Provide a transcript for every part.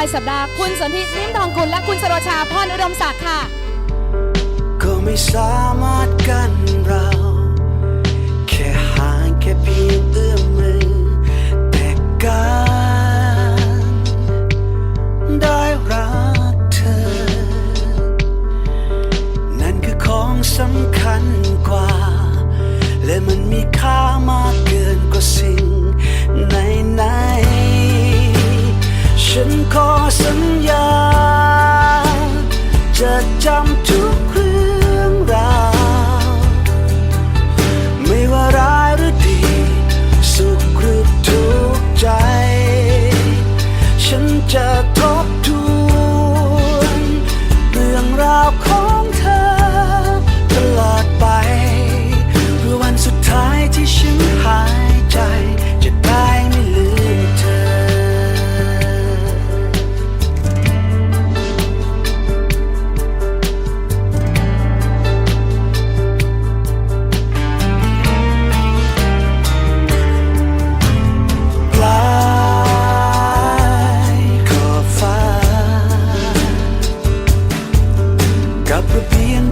ายสัปดาห์คุณสนธินิ่มทองกุลและคุณสโรชาพรอุดมศักดิ์ค่ะ ก็ไม่สามารถกันเรา แค่ห่างแค่เพียงเอื้อมมือ แต่การได้รักเธอ นั่นคือของสำคัญกว่า และมันมีค่ามากเกินกว่าสิ่ง ขอ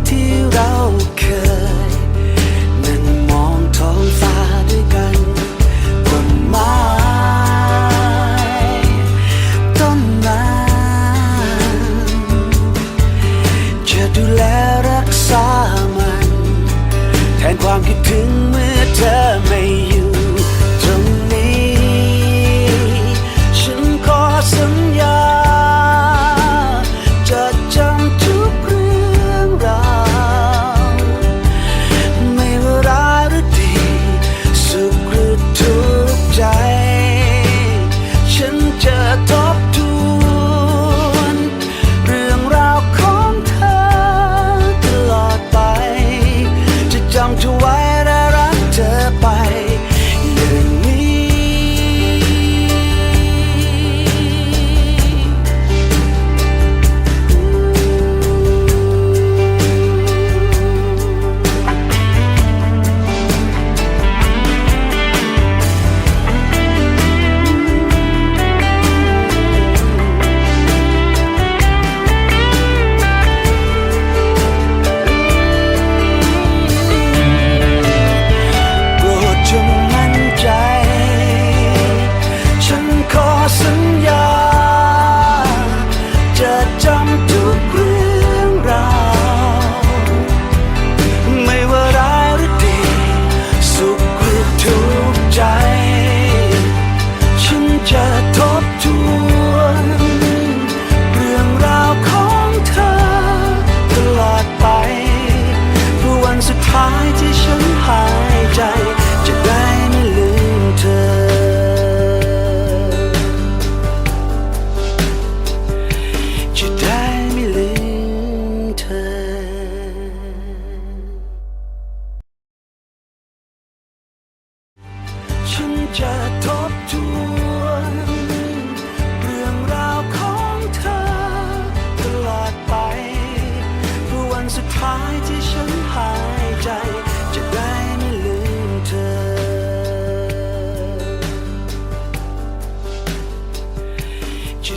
ที่เราเคย นั่งมองท้องฟ้าด้วยกันต้นไม้ต้นนั้นจะดูแลรักษามัน แทนความคิดถึงเมื่อเธอไม่อยู่ จะทบทวนเรื่องราวของเธอตลอดไปเพื่อวันสุดท้ายที่ฉันหายใจ จะได้ไม่ลืมเธอ จะ